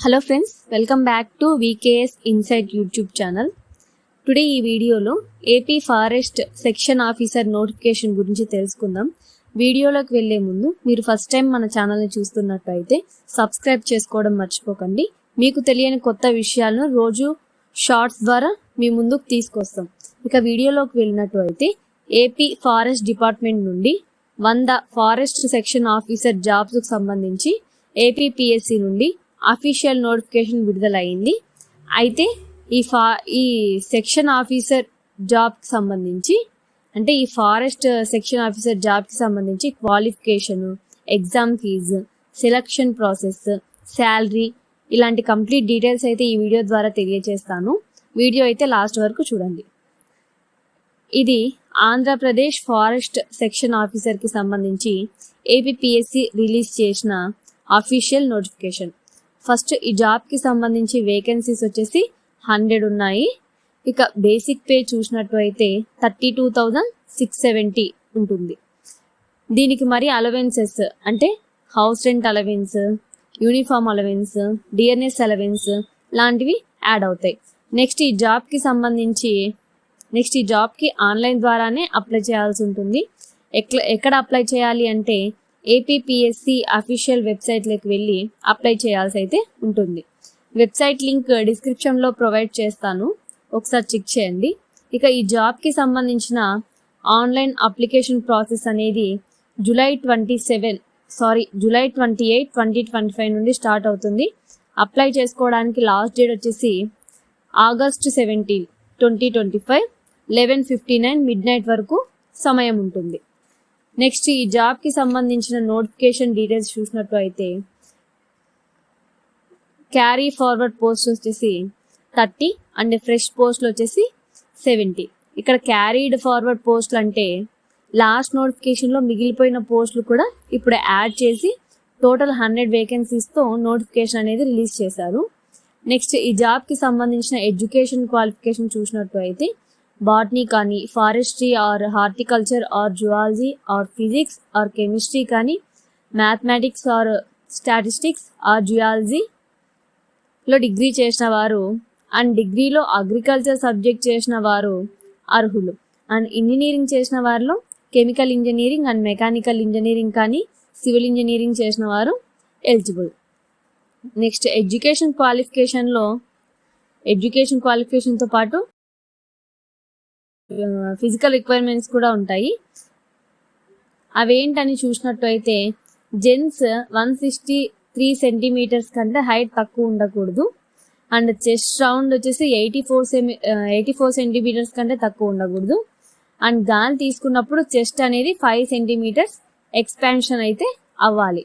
Hello friends welcome back to VKS insight YouTube channel today ఈ వీడియోలో AP forest section officer notification గురించి తెలుసుకుందాం. వీడియోలోకి వెళ్ళే ముందు మీరు ఫస్ట్ టైం మన ఛానల్ని చూస్తున్నట్టు అయితే సబ్స్క్రైబ్ చేసుకోవడం మర్చిపోకండి. మీకు తెలియని కొత్త విషయాలను రోజు షార్ట్స్ ద్వారా మీ ముందుకు తీసుకొస్తాం. ఇక వీడియోలోకి వెళ్ళినట్టు అయితే ఏపీ ఫారెస్ట్ డిపార్ట్మెంట్ నుండి వంద ఫారెస్ట్ సెక్షన్ ఆఫీసర్ జాబ్స్కు సంబంధించి ఏపీపీఎస్సి నుండి అఫీషియల్ నోటిఫికేషన్ విడుదలైంది. అయితే ఈ ఫా ఈ సెక్షన్ ఆఫీసర్ జాబ్కి సంబంధించి అంటే ఈ ఫారెస్ట్ సెక్షన్ ఆఫీసర్ జాబ్కి సంబంధించి qualification exam fee selection process salary ఇలాంటి కంప్లీట్ డీటెయిల్స్ అయితే ఈ వీడియో ద్వారా తెలియజేస్తాను వీడియో అయితే లాస్ట్ వరకు చూడండి. ఇది ఆంధ్రప్రదేశ్ ఫారెస్ట్ సెక్షన్ ఆఫీసర్కి సంబంధించి ఏపీపీఎస్సి రిలీజ్ చేసిన అఫీషియల్ నోటిఫికేషన్ ఫస్ట్ ఈ జాబ్కి సంబంధించి వేకెన్సీస్ వచ్చేసి హండ్రెడ్ ఉన్నాయి. ఇక బేసిక్ పే చూసినట్టు అయితే thirty two thousand six seventy ఉంటుంది. దీనికి మరి అలవెన్సెస్ అంటే house rent allowance uniform allowance DNS allowance లాంటివి యాడ్ అవుతాయి. నెక్స్ట్ ఈ జాబ్కి సంబంధించి నెక్స్ట్ ఈ జాబ్కి ఆన్లైన్ ద్వారానే అప్లై చేయాల్సి ఉంటుంది. ఎక్కడ ఎక్కడ అప్లై చేయాలి అంటే ఏపీపీఎస్సి అఫీషియల్ వెబ్సైట్లోకి వెళ్ళి అప్లై చేయాల్సి అయితే ఉంటుంది. వెబ్సైట్ లింక్ డిస్క్రిప్షన్లో ప్రొవైడ్ చేస్తాను. ఒకసారి చెక్ చేయండి. ఇక ఈ జాబ్కి సంబంధించిన ఆన్లైన్ అప్లికేషన్ ప్రాసెస్ అనేది July twenty seven sorry July twenty eight twenty twenty five నుండి స్టార్ట్ అవుతుంది. అప్లై చేసుకోవడానికి లాస్ట్ డేట్ వచ్చేసి August seventeen twenty twenty five eleven fifty nine midnight వరకు సమయం ఉంటుంది. నెక్స్ట్ ఈ జాబ్కి సంబంధించిన నోటిఫికేషన్ డీటెయిల్స్ చూసినట్టు అయితే క్యారీ ఫార్వర్డ్ పోస్ట్ వచ్చేసి థర్టీ అండ్ ఫ్రెష్ పోస్ట్లు వచ్చేసి సెవెంటీ. ఇక్కడ క్యారీడ్ ఫార్వర్డ్ పోస్ట్లు అంటే లాస్ట్ నోటిఫికేషన్లో మిగిలిపోయిన పోస్టులు కూడా ఇప్పుడు యాడ్ చేసి టోటల్ హండ్రెడ్ వేకెన్సీస్తో నోటిఫికేషన్ అనేది రిలీజ్ చేశారు. నెక్స్ట్ ఈ జాబ్కి సంబంధించిన ఎడ్యుకేషన్ క్వాలిఫికేషన్ చూసినట్టు అయితే బాటనీ కానీ forestry or horticulture or zoology or physics or chemistry కానీ మ్యాథమెటిక్స్ ఆర్ స్టాటిస్టిక్స్ ఆర్ జుయాలజీలో డిగ్రీ చేసిన వారు అండ్ డిగ్రీలో అగ్రికల్చర్ సబ్జెక్ట్ చేసిన వారు అర్హులు. అండ్ ఇంజనీరింగ్ చేసిన వారిలో chemical engineering and mechanical engineering కానీ సివిల్ ఇంజనీరింగ్ చేసిన వారు ఎలిజిబుల్. నెక్స్ట్ ఎడ్యుకేషన్ క్వాలిఫికేషన్లో ఎడ్యుకేషన్ క్వాలిఫికేషన్తో పాటు ఫిజికల్ రిక్వైర్మెంట్స్ కూడా ఉంటాయి. అవేంటని చూసినట్టు అయితే gents one sixty three centimetres కంటే హైట్ తక్కువ ఉండకూడదు. అండ్ చెస్ట్ రౌండ్ వచ్చేసి eighty four semi eighty four centimetres కంటే తక్కువ ఉండకూడదు. అండ్ గాలి తీసుకున్నప్పుడు చెస్ట్ అనేది ఫైవ్ సెంటీమీటర్స్ ఎక్స్పాన్షన్ అయితే అవ్వాలి.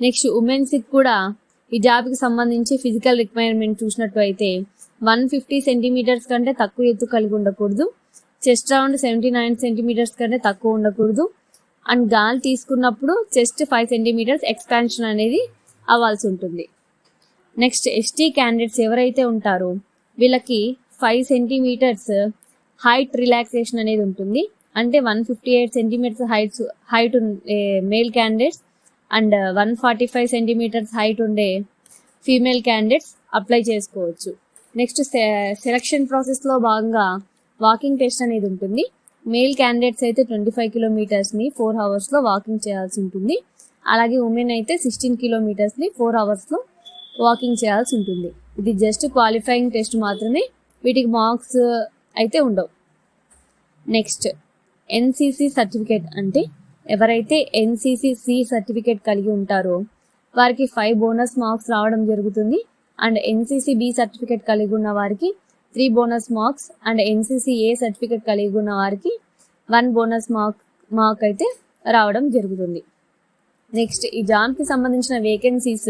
నెక్స్ట్ ఉమెన్స్కి కూడా ఈ జాబ్కి సంబంధించి ఫిజికల్ రిక్వైర్మెంట్ చూసినట్టు అయితే వన్ ఫిఫ్టీ సెంటీమీటర్స్ కంటే తక్కువ ఎత్తు కలిగి ఉండకూడదు. Chest round seventy nine centimetres కంటే తక్కువ ఉండకూడదు. అండ్ గాలి తీసుకున్నప్పుడు చెస్ట్ ఫైవ్ సెంటీమీటర్స్ ఎక్స్పాన్షన్ అనేది అవ్వాల్సి ఉంటుంది. నెక్స్ట్ ఎస్టీ క్యాండిడేట్స్ ఎవరైతే ఉంటారో వీళ్ళకి ఫైవ్ సెంటీమీటర్స్ హైట్ రిలాక్సేషన్ అనేది ఉంటుంది. అంటే one fifty eight centimetres heights height male candidates and one forty five centimetres height ఉండే ఫీమేల్ క్యాండిడేట్స్ అప్లై చేసుకోవచ్చు. నెక్స్ట్ సెలక్షన్ ప్రాసెస్లో భాగంగా వాకింగ్ టెస్ట్ అనేది ఉంటుంది. మేల్ క్యాండిడేట్స్ అయితే ట్వంటీ ఫైవ్ కిలోమీటర్స్ని ఫోర్ అవర్స్లో వాకింగ్ చేయాల్సి ఉంటుంది. అలాగే ఉమెన్ అయితే సిక్స్టీన్ కిలోమీటర్స్ని ఫోర్ అవర్స్లో వాకింగ్ చేయాల్సి ఉంటుంది. ఇది జస్ట్ క్వాలిఫైయింగ్ టెస్ట్ మాత్రమే. వీటికి మార్క్స్ అయితే ఉండవు. నెక్స్ట్ ఎన్సీసీ సర్టిఫికేట్ అంటే ఎవరైతే ఎన్సీసీ సి సర్టిఫికేట్ కలిగి ఉంటారో వారికి ఫైవ్ బోనస్ మార్క్స్ రావడం జరుగుతుంది. అండ్ ఎన్సీసీ బి సర్టిఫికేట్ కలిగి ఉన్న వారికి three bonus marks and NCC A certificate కలిగి ఉన్న వారికి వన్ బోనస్ మార్క్ మార్క్ అయితే రావడం జరుగుతుంది. నెక్స్ట్ ఈ జాబ్కి సంబంధించిన వేకెన్సీస్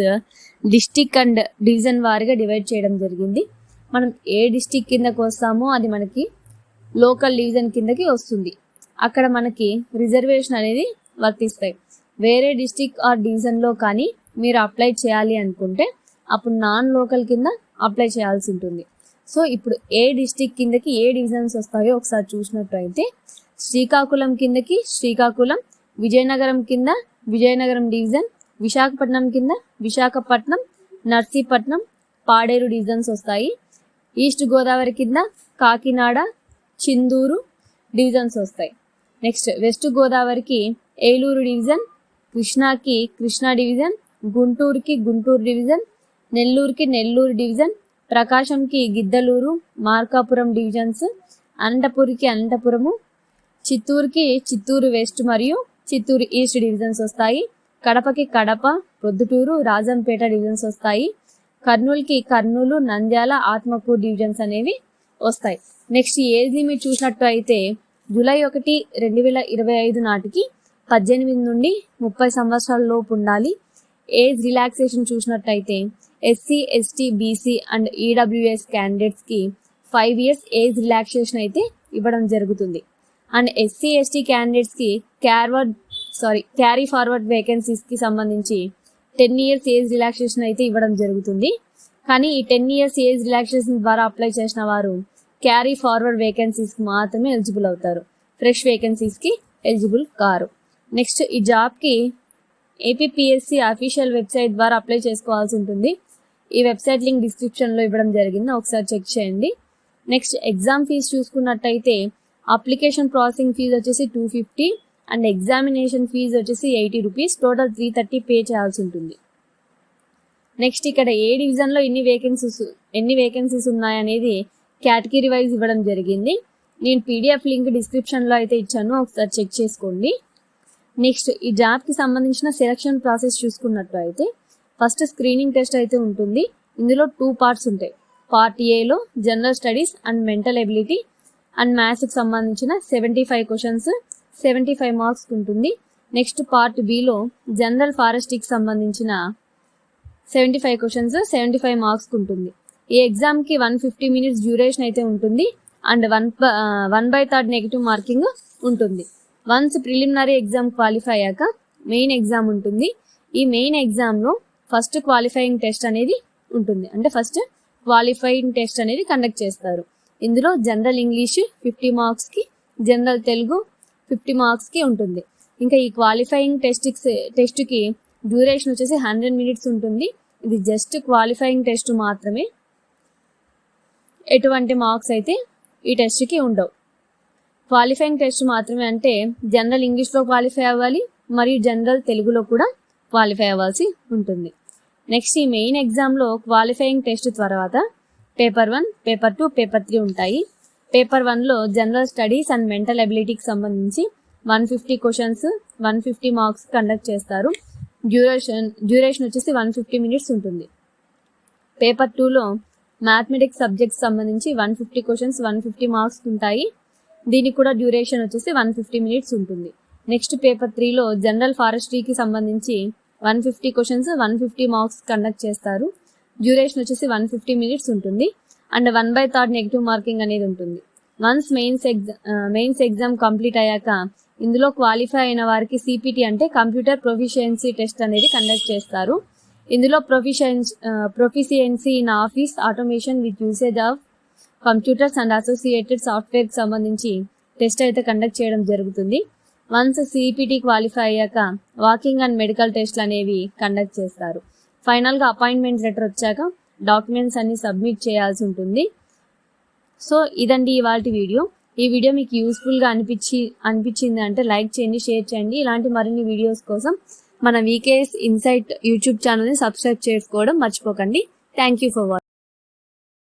డిస్టిక్ అండ్ డివిజన్ వారిగా డివైడ్ చేయడం జరిగింది. మనం ఏ డిస్టిక్ కిందకి వస్తామో అది మనకి లోకల్ డివిజన్ కిందకి వస్తుంది. అక్కడ మనకి రిజర్వేషన్ అనేది వర్తిస్తాయి. వేరే డిస్టిక్ ఆర్ డివిజన్లో కానీ మీరు అప్లై చేయాలి అనుకుంటే అప్పుడు నాన్ లోకల్ కింద అప్లై చేయాల్సి ఉంటుంది. సో ఇప్పుడు ఏ డిస్టిక్ కిందకి ఏ డివిజన్స్ వస్తాయో ఒకసారి చూసినట్టు అయితే శ్రీకాకుళం కిందకి శ్రీకాకుళం విజయనగరం కింద విజయనగరం డివిజన్ విశాఖపట్నం కింద విశాఖపట్నం నర్సీపట్నం పాడేరు డివిజన్స్ వస్తాయి. ఈస్ట్ గోదావరి కింద కాకినాడ చిందూరు డివిజన్స్ వస్తాయి. నెక్స్ట్ వెస్ట్ గోదావరికి ఏలూరు డివిజన్ కృష్ణాకి కృష్ణా డివిజన్ గుంటూరుకి గుంటూరు డివిజన్ నెల్లూరుకి నెల్లూరు డివిజన్ ప్రకాశంకి గిద్దలూరు మార్కాపురం డివిజన్స్ అనంతపురికి అనంతపురము చిత్తూరుకి చిత్తూరు వెస్ట్ మరియు చిత్తూరు ఈస్ట్ డివిజన్స్ వస్తాయి. కడపకి కడప ప్రొద్దుటూరు రాజంపేట డివిజన్స్ వస్తాయి. కర్నూలుకి కర్నూలు నంద్యాల ఆత్మకూరు డివిజన్స్ అనేవి వస్తాయి. నెక్స్ట్ ఏది మీరు చూసినట్టు అయితే జూలై ఒకటి రెండు వేల ఇరవై ఐదు నాటికి పద్దెనిమిది నుండి ముప్పై సంవత్సరాల లోపు ఉండాలి. ఏజ్ రిలాక్సేషన్ చూసినట్టయితే SC ST BC and EWS క్యాండిడేట్స్కి ఫైవ్ ఇయర్స్ ఏజ్ రిలాక్సేషన్ అయితే ఇవ్వడం జరుగుతుంది. అండ్ ఎస్సీ ఎస్టీ క్యాండిడేట్స్కి క్యార్వర్డ్ సారీ క్యారీ ఫార్వర్డ్ వేకెన్సీస్కి సంబంధించి టెన్ ఇయర్స్ ఏజ్ రిలాక్సేషన్ అయితే ఇవ్వడం జరుగుతుంది. కానీ ఈ టెన్ ఇయర్స్ ఏజ్ రిలాక్సేషన్ ద్వారా అప్లై చేసిన వారు క్యారీ ఫార్వర్డ్ వేకెన్సీస్కి మాత్రమే ఎలిజిబుల్ అవుతారు. ఫ్రెష్ వేకెన్సీస్కి ఎలిజిబుల్ కారు. నెక్స్ట్ ఈ జాబ్కి ఏపీపీఎస్సీ అఫీషియల్ వెబ్సైట్ ద్వారా అప్లై చేసుకోవాల్సి ఉంటుంది. ఈ వెబ్సైట్ లింక్ డిస్క్రిప్షన్లో ఇవ్వడం జరిగింది. ఒకసారి చెక్ చేయండి. నెక్స్ట్ ఎగ్జామ్ ఫీజు చూసుకున్నట్టయితే అప్లికేషన్ ప్రాసెసింగ్ ఫీజు వచ్చేసి two fifty and examination fee వచ్చేసి eighty rupees. Total three thirty pay చేయాల్సి ఉంటుంది. నెక్స్ట్ ఇక్కడ ఏ డివిజన్లో ఎన్ని వేకెన్సీస్ ఎన్ని వేకెన్సీస్ ఉన్నాయనేది కేటగిరీ వైజ్ ఇవ్వడం జరిగింది. నేను పీడిఎఫ్ లింక్ డిస్క్రిప్షన్లో అయితే ఇచ్చాను. ఒకసారి చెక్ చేసుకోండి. నెక్స్ట్ ఈ జాబ్కి సంబంధించిన సెలక్షన్ ప్రాసెస్ చూసుకున్నట్టు అయితే ఫస్ట్ స్క్రీనింగ్ టెస్ట్ అయితే ఉంటుంది. ఇందులో టూ పార్ట్స్ ఉంటాయి. పార్ట్ ఏలో general studies and mental ability and మ్యాథ్స్కి సంబంధించిన seventy five questions seventy five marks ఉంటుంది నెక్స్ట్ పార్ట్ బిలో జనరల్ ఫారెస్ట్కి సంబంధించిన seventy five questions seventy five marks ఉంటుంది. ఈ ఎగ్జామ్కి వన్ ఫిఫ్టీ మినిట్స్ డ్యూరేషన్ అయితే ఉంటుంది. And one one by third negative marking ఉంటుంది. వన్స్ ప్రిలిమినరీ ఎగ్జామ్ క్వాలిఫై అయ్యాక మెయిన్ ఎగ్జామ్ ఉంటుంది. ఈ మెయిన్ ఎగ్జామ్లో ఫస్ట్ క్వాలిఫైయింగ్ టెస్ట్ అనేది ఉంటుంది. అంటే ఫస్ట్ క్వాలిఫైయింగ్ టెస్ట్ అనేది కండక్ట్ చేస్తారు. ఇందులో జనరల్ ఇంగ్లీష్ ఫిఫ్టీ మార్క్స్కి జనరల్ తెలుగు ఫిఫ్టీ మార్క్స్కి ఉంటుంది. ఇంకా ఈ క్వాలిఫైయింగ్ టెస్ట్ టెస్ట్కి డ్యూరేషన్ వచ్చేసి హండ్రెడ్ మినిట్స్ ఉంటుంది. ఇది జస్ట్ క్వాలిఫైయింగ్ టెస్ట్ మాత్రమే. ఎటువంటి మార్క్స్ అయితే ఈ టెస్ట్కి ఉండవు. క్వాలిఫైయింగ్ టెస్ట్ మాత్రమే అంటే జనరల్ ఇంగ్లీష్లో క్వాలిఫై అవ్వాలి మరియు జనరల్ తెలుగులో కూడా క్వాలిఫై అవ్వాల్సి ఉంటుంది. నెక్స్ట్ ఈ మెయిన్ ఎగ్జామ్లో క్వాలిఫైయింగ్ టెస్ట్ తర్వాత paper one paper two paper three ఉంటాయి. పేపర్ వన్లో జనరల్ స్టడీస్ అండ్ మెంటల్ అబిలిటీకి సంబంధించి one fifty questions one fifty marks conduct చేస్తారు. డ్యూరేషన్ డ్యూరేషన్ వచ్చేసి వన్ ఫిఫ్టీ మినిట్స్ ఉంటుంది. పేపర్ టూలో మ్యాథమెటిక్స్ సబ్జెక్ట్స్ సంబంధించి one fifty questions one fifty marks ఉంటాయి. దీనికి కూడా డ్యూరేషన్ వచ్చేసి వన్ ఫిఫ్టీ మినిట్స్ ఉంటుంది. నెక్స్ట్ పేపర్ త్రీలో జనరల్ ఫారెస్ట్రీకి సంబంధించి one fifty questions one fifty marks conduct చేస్తారు. డ్యూరేషన్ వచ్చేసి వన్ ఫిఫ్టీ మినిట్స్ ఉంటుంది. And one by third negative marking అనేది ఉంటుంది. Once mains exam mains exam complete అయ్యాక ఇందులో క్వాలిఫై అయిన వారికి సిపిటి అంటే కంప్యూటర్ ప్రొఫిషియన్సీ టెస్ట్ అనేది కండక్ట్ చేస్తారు. ఇందులో proficiency proficiency in office automation with usage of computers and associated సాఫ్ట్వేర్కి సంబంధించి టెస్ట్ అయితే కండక్ట్ చేయడం జరుగుతుంది. వన్స్ సిపిటి క్వాలిఫై అయ్యాక వాకింగ్ అండ్ మెడికల్ టెస్ట్లు అనేవి కండక్ట్ చేస్తారు. ఫైనల్గా అపాయింట్మెంట్ లెటర్ వచ్చాక డాక్యుమెంట్స్ అన్ని సబ్మిట్ చేయాల్సి ఉంటుంది. సో ఇదండి ఇవాళ వీడియో ఈ వీడియో మీకు యూస్ఫుల్గా అనిపించి అనిపించింది అంటే లైక్ చేయండి షేర్ చేయండి. ఇలాంటి మరిన్ని వీడియోస్ కోసం మన వీకేఎస్ ఇన్సైట్ యూట్యూబ్ ఛానల్ని సబ్స్క్రైబ్ చేసుకోవడం మర్చిపోకండి. Thank you for watching